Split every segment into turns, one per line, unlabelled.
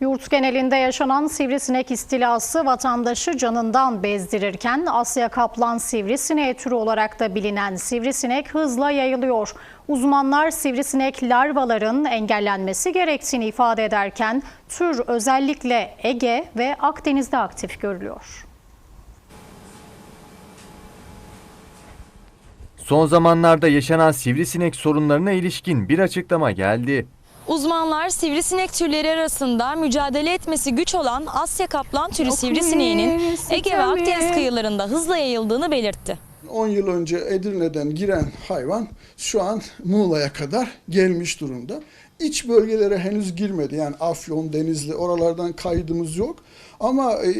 Yurt genelinde yaşanan sivrisinek istilası vatandaşı canından bezdirirken Asya kaplan sivrisineği türü olarak da bilinen sivrisinek hızla yayılıyor. Uzmanlar sivrisinek larvaların engellenmesi gerektiğini ifade ederken tür özellikle Ege ve Akdeniz'de aktif görülüyor.
Son zamanlarda yaşanan sivrisinek sorunlarına ilişkin bir açıklama geldi.
Uzmanlar sivrisinek türleri arasında mücadele etmesi güç olan Asya kaplan türü sivrisineğinin Ege ve Akdeniz kıyılarında hızla yayıldığını belirtti.
10 yıl önce Edirne'den giren hayvan şu an Muğla'ya kadar gelmiş durumda. İç bölgelere henüz girmedi. Yani Afyon, Denizli oralardan kaydımız yok. Ama e,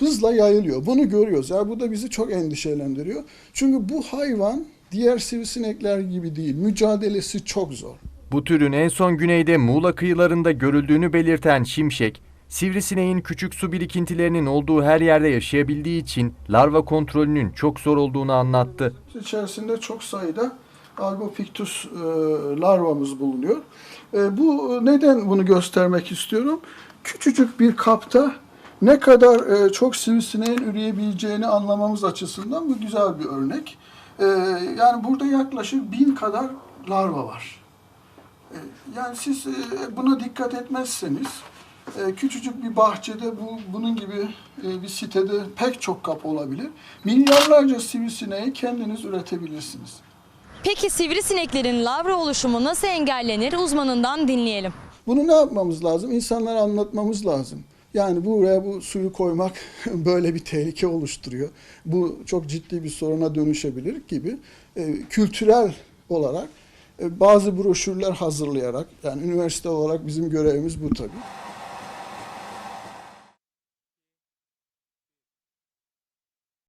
hızla yayılıyor. Bunu görüyoruz. Yani bu da bizi çok endişelendiriyor. Çünkü bu hayvan diğer sivrisinekler gibi değil. Mücadelesi çok zor.
Bu türün en son güneyde Muğla kıyılarında görüldüğünü belirten Şimşek, sivrisineğin küçük su birikintilerinin olduğu her yerde yaşayabildiği için larva kontrolünün çok zor olduğunu anlattı.
İçerisinde çok sayıda Albopictus e, larvamız bulunuyor. E, bu neden bunu göstermek istiyorum? Küçücük bir kapta ne kadar e, çok sivrisineğin üreyebileceğini anlamamız açısından bu güzel bir örnek. E, yani burada yaklaşık bin kadar larva var. Yani siz e, buna dikkat etmezseniz e, küçücük bir bahçede bu bunun gibi e, bir sitede pek çok kap olabilir. Milyarlarca sivrisineği kendiniz üretebilirsiniz.
Peki sivrisineklerin lavra oluşumu nasıl engellenir uzmanından dinleyelim.
Bunu ne yapmamız lazım? İnsanlara anlatmamız lazım. Yani buraya bu suyu koymak böyle bir tehlike oluşturuyor. Bu çok ciddi bir soruna dönüşebilir gibi e, kültürel olarak bazı broşürler hazırlayarak yani üniversite olarak bizim görevimiz bu tabii.